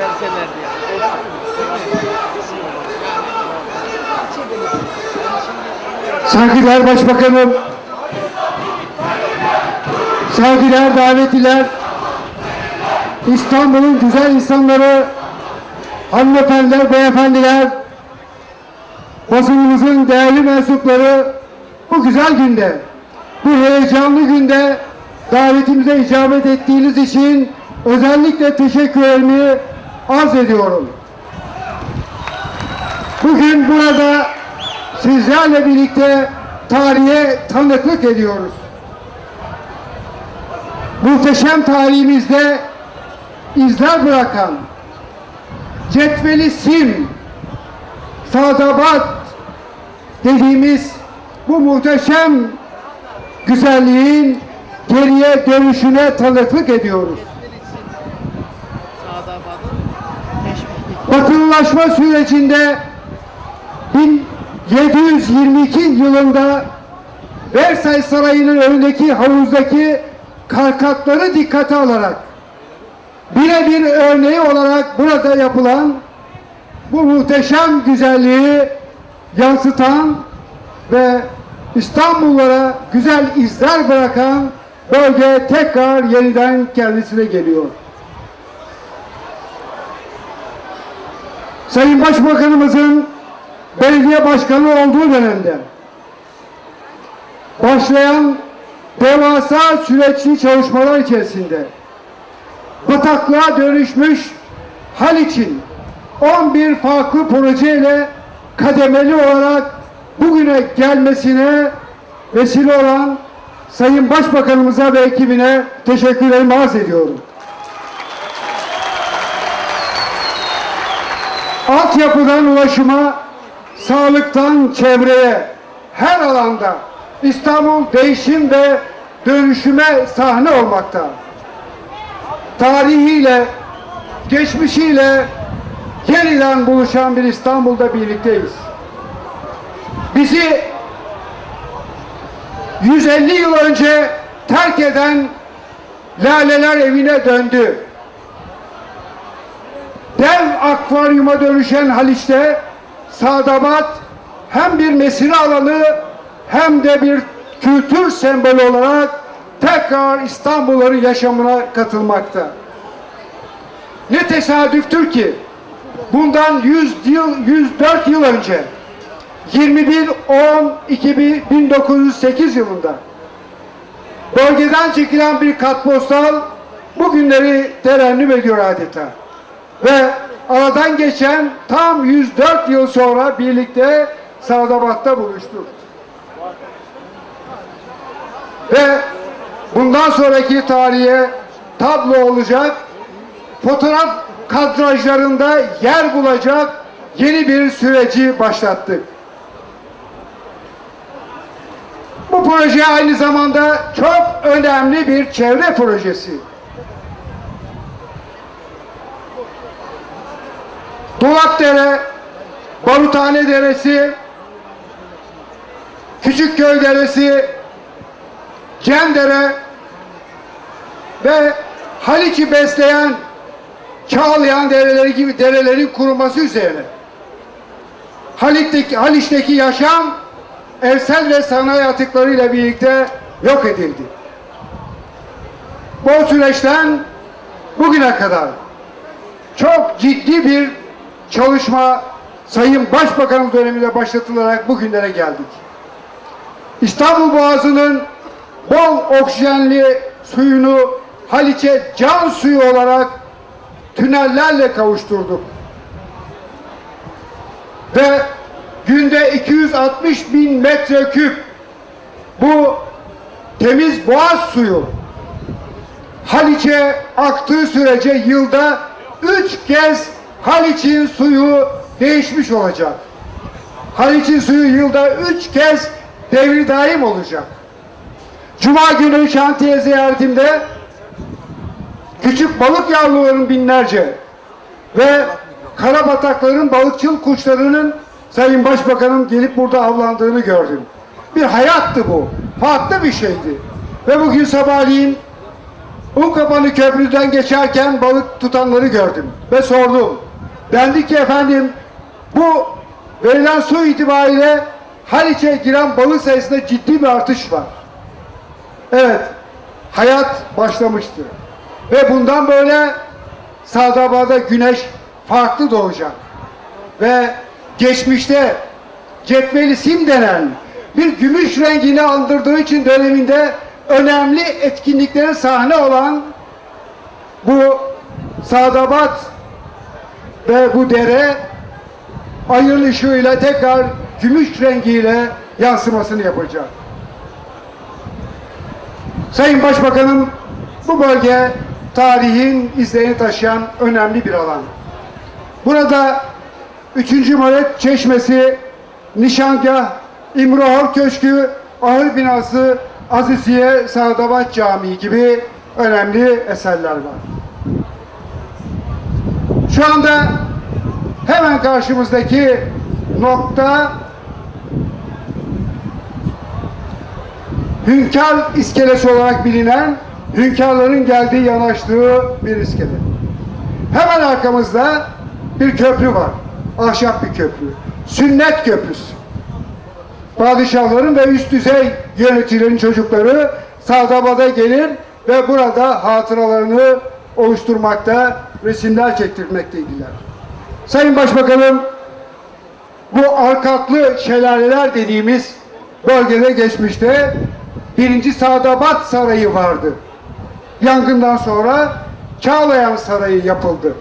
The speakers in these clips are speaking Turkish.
verselerdi yani. Saygıdeğer Başbakanım, saygıdeğer davetliler, İstanbul'un güzel insanları, hanımefendiler, beyefendiler, basınımızın değerli mensupları bu güzel günde, bu heyecanlı günde davetimize icabet ettiğiniz için özellikle teşekkürlerimi arz ediyorum. Bugün burada sizlerle birlikte tarihe tanıklık ediyoruz. Muhteşem tarihimizde izler bırakan cetveli sim, sadabat dediğimiz bu muhteşem güzelliğin geriye dönüşüne tanıklık ediyoruz. Batılılaşma sürecinde 1722 yılında Versay Sarayı'nın önündeki havuzdaki karkatları dikkate alarak birebir örneği olarak burada yapılan bu muhteşem güzelliği yansıtan ve İstanbullara güzel izler bırakan bölge tekrar yeniden kendisine geliyor. Sayın Başbakanımızın belediye başkanı olduğu dönemde başlayan devasa süreçli çalışmalar içerisinde bataklığa dönüşmüş Haliç'in 11 farklı projeyle kademeli olarak bugüne gelmesine vesile olan Sayın Başbakanımıza ve ekibine teşekkürlerimi arz ediyorum. Altyapıdan ulaşıma, sağlıktan çevreye, her alanda İstanbul değişim ve dönüşüme sahne olmakta. Tarihiyle, geçmişiyle yeniden buluşan bir İstanbul'da birlikteyiz. Bizi 150 yıl önce terk eden Laleler evine döndü dev akvaryuma dönüşen Haliç'te Sadabat hem bir mesire alanı hem de bir kültür sembolü olarak tekrar İstanbulların yaşamına katılmakta. Ne tesadüftür ki bundan 100 yıl 104 yıl önce 21 10 1908 yılında bölgeden çekilen bir kartpostal bugünleri terennüm ediyor adeta ve aradan geçen tam 104 yıl sonra birlikte Sadabat'ta buluştuk. Ve bundan sonraki tarihe tablo olacak, fotoğraf kadrajlarında yer bulacak yeni bir süreci başlattık. Bu proje aynı zamanda çok önemli bir çevre projesi. Dolapdere, Baruthane Deresi, Küçükköy Deresi, Cendere ve Haliç'i besleyen Çağlayan dereleri gibi derelerin kuruması üzerine Haliç'teki, Haliç'teki yaşam evsel ve sanayi atıklarıyla birlikte yok edildi. Bu süreçten bugüne kadar çok ciddi bir çalışma Sayın Başbakanımız döneminde başlatılarak bugünlere geldik. İstanbul Boğazı'nın bol oksijenli suyunu Haliç'e can suyu olarak tünellerle kavuşturduk. Ve günde 260 bin metreküp bu temiz boğaz suyu Haliç'e aktığı sürece yılda üç kez Haliç'in suyu değişmiş olacak. Haliç'in suyu yılda üç kez devri daim olacak. Cuma günü şantiye ziyaretimde küçük balık yavrularının binlerce ve karabatakların balıkçıl kuşlarının Sayın Başbakanım gelip burada avlandığını gördüm. Bir hayattı bu. Farklı bir şeydi. Ve bugün sabahleyin Unkapanı Köprü'den geçerken balık tutanları gördüm ve sordum. Dendi ki efendim bu verilen su itibariyle Haliç'e giren balık sayısında ciddi bir artış var. Evet, hayat başlamıştı. Ve bundan böyle Sadaba'da güneş farklı doğacak. Ve geçmişte cetveli sim denen bir gümüş rengini andırdığı için döneminde önemli etkinliklere sahne olan bu Sadabat ve bu dere ayın ışığıyla tekrar gümüş rengiyle yansımasını yapacak. Sayın Başbakanım bu bölge tarihin izlerini taşıyan önemli bir alan. Burada 3. Maret Çeşmesi, Nişangah, İmrahor Köşkü, Ahır Binası, Aziziye, Sadabat Camii gibi önemli eserler var. Şu anda hemen karşımızdaki nokta Hünkar iskelesi olarak bilinen hünkârların geldiği yanaştığı bir iskele. Hemen arkamızda bir köprü var. Ahşap bir köprü. Sünnet köprüsü. Padişahların ve üst düzey yöneticilerin çocukları Sadaba'da gelir ve burada hatıralarını oluşturmakta, resimler çektirmekteydiler. Sayın Başbakanım, bu arkaklı şelaleler dediğimiz bölgede geçmişte birinci Sadabat Sarayı vardı. Yangından sonra Çağlayan Sarayı yapıldı.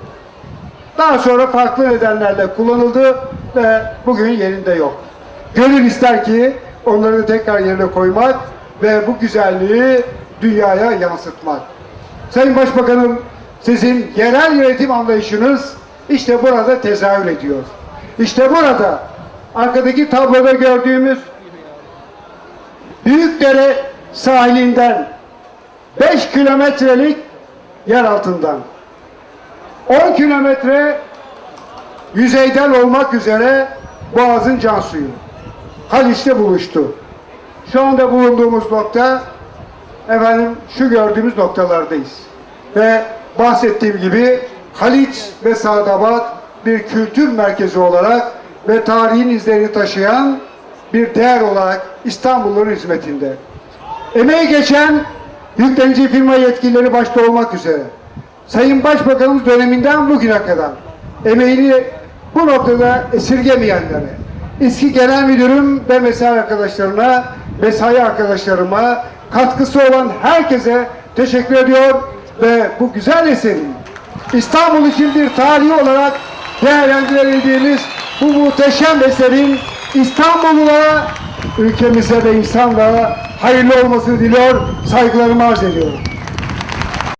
Daha sonra farklı nedenlerle kullanıldı ve bugün yerinde yok. Gönül ister ki onları tekrar yerine koymak ve bu güzelliği dünyaya yansıtmak. Sayın Başbakanım sizin yerel yönetim anlayışınız işte burada tezahür ediyor. İşte burada arkadaki tabloda gördüğümüz Büyükdere sahilinden 5 kilometrelik yer altından 10 kilometre yüzeyden olmak üzere Boğaz'ın can suyu. Haliç'te buluştu. Şu anda bulunduğumuz nokta efendim şu gördüğümüz noktalardayız. Ve bahsettiğim gibi Haliç ve Sadabat bir kültür merkezi olarak ve tarihin izlerini taşıyan bir değer olarak İstanbul'un hizmetinde. Emeği geçen yüklenici firma yetkilileri başta olmak üzere Sayın Başbakanımız döneminden bugüne kadar emeğini bu noktada esirgemeyenlere, eski genel müdürüm ve mesai arkadaşlarına, mesai arkadaşlarıma, katkısı olan herkese teşekkür ediyor ve bu güzel eserin İstanbul için bir tarihi olarak değerlendirebildiğimiz bu muhteşem eserin İstanbullulara, ülkemize ve insanlara hayırlı olmasını diliyor, saygılarımı arz ediyorum.